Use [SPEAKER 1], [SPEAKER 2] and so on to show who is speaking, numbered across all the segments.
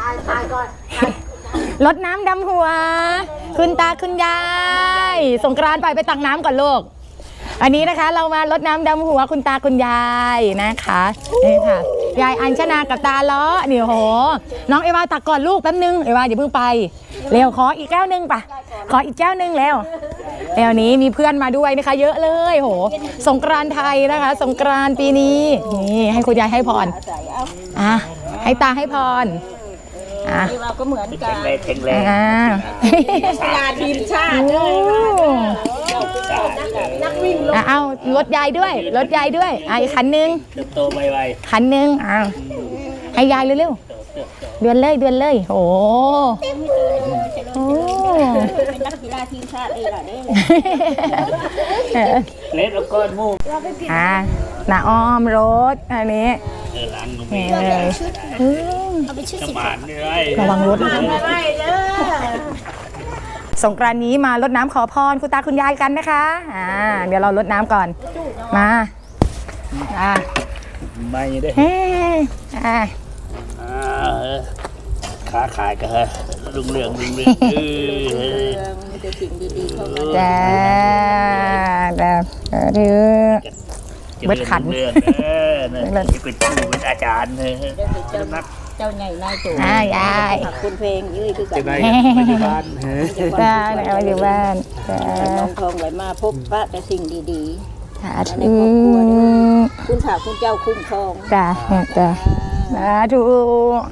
[SPEAKER 1] ตายตายก่อน
[SPEAKER 2] รดน้ำดำหัว คุณตาคุณยาย สงกรานต์ไปไปตักน้ำก่อนลูก อันนี้นะคะเรามารดน้ำดำหัวคุณตาคุณยายนะคะนี่ค่ะ ยายอัญชนากับตาล้อนี่โห น้องเอวาตักก่อนลูกแป๊บนึงเอวาอย่าเพิ่งไป เร็วขออีกแก้วหนึงปะขออีกแก้วหนึงแล้วแล้วนี้มีเพื่อนมาด้วยนะคะ เยอะเลยโห สงกรานต์ไทยนะคะ สงกรานต์ปีนี้นี่ให้คุณยายให้พรอะให้ตาให้พร อะ
[SPEAKER 1] เราก็เหมือนกั
[SPEAKER 3] แข็
[SPEAKER 1] น
[SPEAKER 3] งแรงแข็งแรง
[SPEAKER 2] อ่า
[SPEAKER 1] กีฬาทีมชาติ
[SPEAKER 2] โอ้
[SPEAKER 1] นักวิ่ง
[SPEAKER 2] อะเอารถยายด้วย รถยายด้วยอะอีกคันหนึง
[SPEAKER 3] เติบโตไว
[SPEAKER 2] คันหนึงอ้าวให้ยายเร็วๆเดือนเลยเดือนเลยโอ้โอ้
[SPEAKER 1] เป็นนักกีฬาทีมชาติเองเหรอเนี่ย
[SPEAKER 2] เออ
[SPEAKER 3] ๆเล็ดแล้วก้อนมูก
[SPEAKER 2] อะน้าอ้อมรถอันนี้
[SPEAKER 3] เออหลังตรง
[SPEAKER 2] นี่
[SPEAKER 3] นี้
[SPEAKER 2] เลยอืม
[SPEAKER 3] สมานเลย
[SPEAKER 2] ระวังรถนะ
[SPEAKER 1] ไม่เด้อ
[SPEAKER 2] สงกรานต์นี้มารดน้ำขอพรคุณตาคุณยายกันนะคะ อ่า เดี๋ยวเรารดน้ำก่อน มา อ่า
[SPEAKER 3] ไม่ได้
[SPEAKER 2] เฮ้อ่า
[SPEAKER 3] อ่าเออขาขายก็เฮ้ยรุ่งเรืองรุ่งเรืองเออ
[SPEAKER 1] มีแต่สิ่งดีๆเข้ามา
[SPEAKER 2] จ้าแบบเออถือเบิดขัน
[SPEAKER 3] รุ่งเรืองเออเนี่ยนี่เป็นครูเป็นอาจารย์เลยนัก
[SPEAKER 1] เจ้าใหญ่นายตู่
[SPEAKER 2] อ่ายาย
[SPEAKER 1] หักคุณเพลงยื้อคือกั
[SPEAKER 3] จะ
[SPEAKER 1] น
[SPEAKER 3] ได้ปัจจุบันเฮ้ย
[SPEAKER 2] จ้าเอามาอยู่บ้านจ้า
[SPEAKER 1] น้องทองไหลมาพบพระแต่สิ่งดี
[SPEAKER 2] สา
[SPEAKER 1] ๆใน
[SPEAKER 2] ธุ
[SPEAKER 1] ครอบครัวเด้อคุณถาคุณเจ้าคุ้มครอง
[SPEAKER 2] จ้าจ้าสาธุ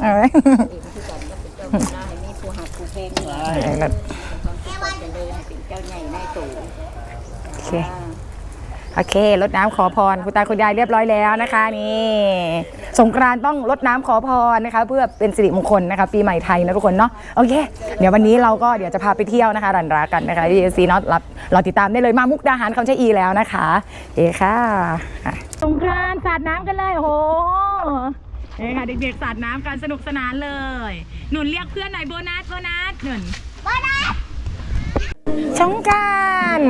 [SPEAKER 2] เอ้ย
[SPEAKER 1] เจ้าหน้าให้มีผู้หักผู้เพลงหลายความสุขความเจริญให้เป็นเจ้าใหญ่นายตู่
[SPEAKER 2] โอเค โอเครดน้ำขอพรคุณตาคุณยายเรียบร้อยแล้วนะคะนี่สงกรานต้องรดน้ำขอพรนะคะ เพื่อเป็นสิริมงคลนะคะ ปีใหม่ไทยนะทุกคนเนาะโอเค เดี๋ยววันนี้เราก็เดี๋ยวจะพาไปเที่ยวนะคะรันรากันนะคะที่ซีนอตรับรอติดตามได้เลยมามุกดาหารเขาใช้อีแล้วนะคะโอค่ะสงกรานต์สาดน้ำกันเลยโอ้โหนี่ค่ะเด็กๆสาดน้ำกันสนุกสนานเลย หนุนเรียกเพื่อนหน่อยโบนัสโบนัสหนุน สงกราร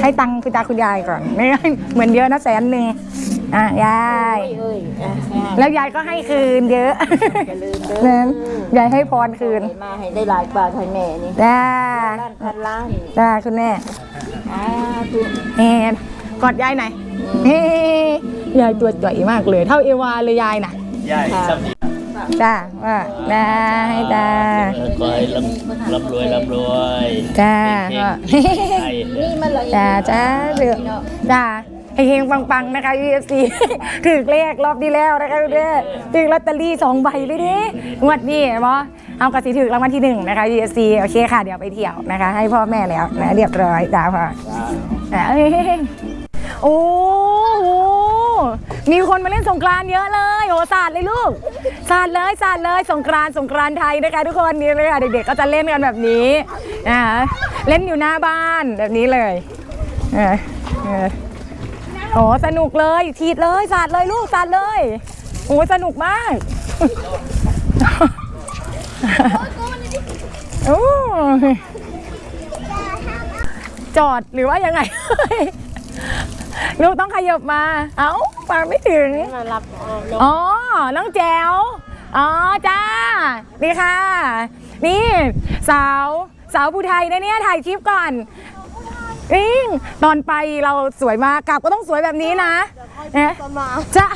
[SPEAKER 2] ให้ตังค์คุณตาคุณยายก่อนไม่งั้นเหมือนเยอะนะแสนหนึ่งอะยาย
[SPEAKER 1] เอ้ยอะ
[SPEAKER 2] แล้วยายก็ให้คืนเยอะ
[SPEAKER 1] อย่าลืมเด้อ
[SPEAKER 2] นั้นยายให้พรคืน
[SPEAKER 1] ให้มาให้ได้หลายกว่าไทยแม่นี่
[SPEAKER 2] จ้า
[SPEAKER 1] ล้านพันล้าน
[SPEAKER 2] จ้าคุณแม่
[SPEAKER 1] อ่าถูก
[SPEAKER 2] แอนกอดยายหน่อยเฮ้ยายตัวใหญ่มากเลย เท่าเอวาเลยยายน่ะ
[SPEAKER 3] ใหญ่สัม
[SPEAKER 2] จ้าว่าได้จ้า
[SPEAKER 3] เออก็ให้ร่ำร่ำรวยร่ำรวย
[SPEAKER 2] จ้า
[SPEAKER 3] เฮ
[SPEAKER 2] ก็
[SPEAKER 3] งๆไทยเด้อ
[SPEAKER 1] มันเลย
[SPEAKER 2] จ้าจ้าเดือจ้าเฮงๆปังๆนะคะ UFC ถือเลขรอบที่แล้วนะคะเด้อถือลอตเตอรี่สองใบเลยดิงวดนี้บอเอากระสีถือรางวัลที่หนึ่งนะคะ UFC โอเคค่ะ เดี๋ยวไปเที่ยวนะคะ ให้พ่อแม่แล้วนะเรียบร้อยจ้าพ่ออะเอ้ยโอ้โห มีคนมาเล่นสงกรานต์เยอะเลยโอ้สาดเลยลูกสาดเลยสาดเลยสงกรานต์สงกรานต์ไทยนะคะทุกคนนี่เลยค่ะเด็กๆก็จะเล่นกันแบบนี้นะคะเล่นอยู่หน้าบ้านแบบนี้เลยเออโอ้สนุกเลยฉีดเลยสาดเลยลูกสาดเลยโอ้สนุกมากโอ้จอดหรือว่ายังไง ลูกต้องขยับมา เอามา ไม่ถึง
[SPEAKER 1] มารับเอาลง
[SPEAKER 2] อ๋อ น้องแจ๋ว อ๋อ จ้า นี่ค่ะ นี่ สาว สาวผู้ไทยนะเนี่ย ถ่ายคลิปก่อนอิงตอนไปเราสวยมากกลับก็ต้องสวยแบบนี้นะนะ
[SPEAKER 1] ตอนมา
[SPEAKER 2] จ้า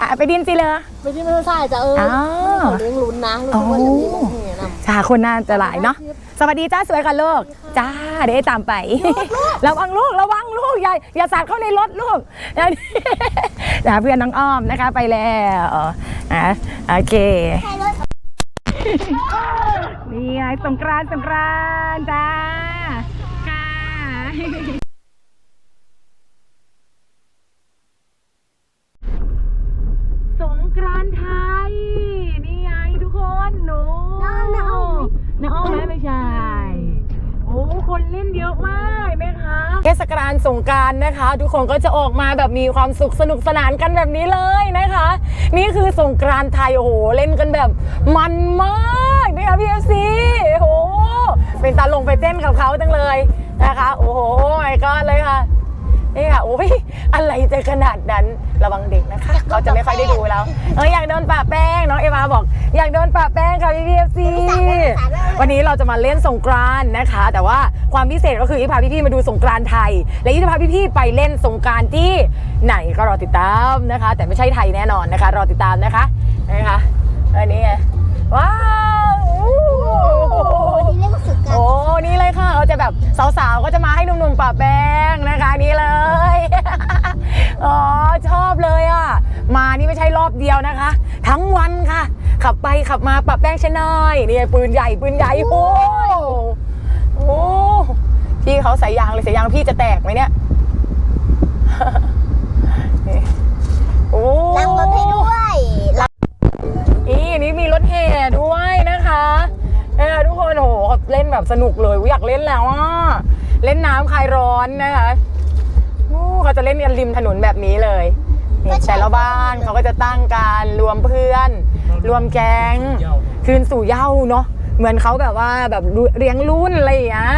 [SPEAKER 2] อะไปดินสิเลย
[SPEAKER 1] ไปที่ไม่ใช่จะเออ
[SPEAKER 2] อ้าว
[SPEAKER 1] เขาเลี้ยงลุ้นนะรู้ว่าจะมีมันเนี่ยนะ
[SPEAKER 2] จ้าคนน่าจะหลายเนาะ สวัสดีจ้าสวยค่ะลูกจ้าเดี๋ยวตามไประวังลูกระวังลูกอย่าอย่าสาดเข้าในรถลูกนะเพื่อนน้องอ้อมนะคะไปแล้วอะโอเคนี่ไงสงกรานต์สงกรานต์จ้าค่ะ สงกรานต์ไทย นี่ไงทุกคนหนูน้องน้องน้องไหมไม่ใช่ โอ้ คนเล่นเยอะมากนะคะเทศกาลสงการนะคะ ทุกคนก็จะออกมาแบบมีความสุขสนุกสนานกันแบบนี้เลยนะคะ นี่คือสงกรานไทยโอ้โหเล่นกันแบบมันมากนะคะพี่เอฟซีโอ้โหเป็นตาลงไปเต้นกับเขาจังเลยนะคะ โอ้โหไม่ก็เลย นี่ค่ะโอ้ยอะไรจะขนาดนั้นระวังเด็กนะคะเขาจะไม่ค่อยได้ดูแล้วเอออยากโดนปะแป้งน้องเอวาบอก อยากโดนปะแป้งค่ะวันนี้เราจะมาเล่นสงกรานต์นะคะ แต่ว่าความพิเศษก็คืออีพาพี่ๆมาดูสงกรานต์ไทย และอีจะพาพี่ๆไปเล่นสงกรานต์ที่ไหนก็รอติดตามนะคะ แต่ไม่ใช่ไทยแน่นอนนะคะ รอติดตามนะคะนะคะอันนี้ไงว้าวอู้
[SPEAKER 4] นี่เรียกว่าฝึกกัน
[SPEAKER 2] โอ้นี่เลยค่ะเขาจะแบบสาวๆก็จะมาให้หนุ่มๆปะแป้งนะคะนี่เลย อ๋อชอบเลยอะ มานี่ไม่ใช่รอบเดียวนะคะ ทั้งวันค่ะ ขับไปขับมาปะแป้งชะนอยนี่ไงปืนใหญ่ปืนใหญ่โอ้โหพี่เขาใส่ยางเลยใส่ยางพี่จะแตกไหมเนี่ยนี่โอ้
[SPEAKER 4] นั่งรถให้ด้วย
[SPEAKER 2] นี่อันนี้มีรถแห่ด้วยนะคะเออทุกคนโอ้โหเล่นแบบสนุกเลยอุ๊ยอยากเล่นแล้วอะเล่นน้ำคลายร้อนนะคะ โอ้เขาจะเล่นกันริมถนนแบบนี้เลยนี่แต่ละบ้านเขาก็จะตั้งการรวมเพื่อน รวมแก๊งคืนสู่เหย้าเนาะเหมือนเขาแบบว่าแบบเลี้ยงรุ่นอะไรอย่างเงี้ย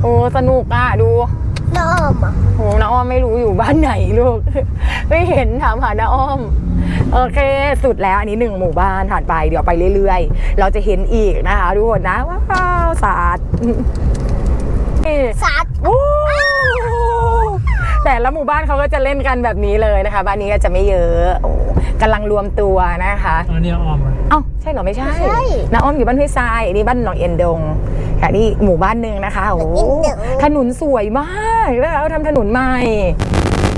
[SPEAKER 2] โอ้สนุกอะดู
[SPEAKER 4] น้อมอะ
[SPEAKER 2] โหน้าอ้อมไม่รู้อยู่บ้านไหนลูก ไม่เห็นถามหาน้าอ้อม โอเค สุดแล้วอันนี้หนึ่งหมู่บ้านผ่านไปเดี๋ยวไปเรื่อยๆ เราจะเห็นอีกนะคะทุกคนนะว้าวสาดนี่
[SPEAKER 4] สัตว์
[SPEAKER 2] โอ้ แต่ละหมู่บ้านเขาก็จะเล่นกันแบบนี้เลยนะคะ บ้านนี้ก็จะไม่เยอะโอ้กำลังรวมตัวนะคะ
[SPEAKER 3] อันนี้ออมอะ
[SPEAKER 2] เอ้าใช่เหรอไม่ใช่ น้าอ้อมอยู่บ้านห้วยทรายอันนี้บ้านหนองเอ็นดงค่ะนี่หมู่บ้านหนึ่งนะคะโอ้โหถนนสวยมากแล้วเขาทำถนนใหม่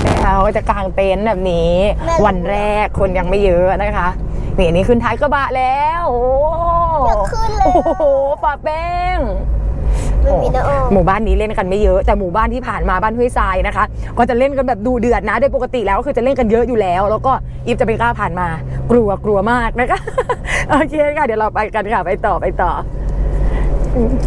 [SPEAKER 2] แล้วเขาจะกางเต็นท์แบบนี้วันแรกคนยังไม่เยอะนะคะนี่อันนี่ขึ้นท้ายกระบะแล้วโอ้
[SPEAKER 4] อยากขึ้นเลย
[SPEAKER 2] โอ้โหปาแป้ง
[SPEAKER 4] ไม่มีน้อม
[SPEAKER 2] หมู่บ้านนี้เล่นกันไม่เยอะแต่หมู่บ้านที่ผ่านมาบ้านห้วยทรายนะคะ ก็จะเล่นกันแบบดูเดือดนะโดยปกติแล้วก็คือจะเล่นกันเยอะอยู่แล้ว แล้วก็อีฟจะไม่กล้าผ่านมา กลัวกลัวมากนะคะ โอเคค่ะเดี๋ยวเราไปกันค่ะไปต่อไปต่อ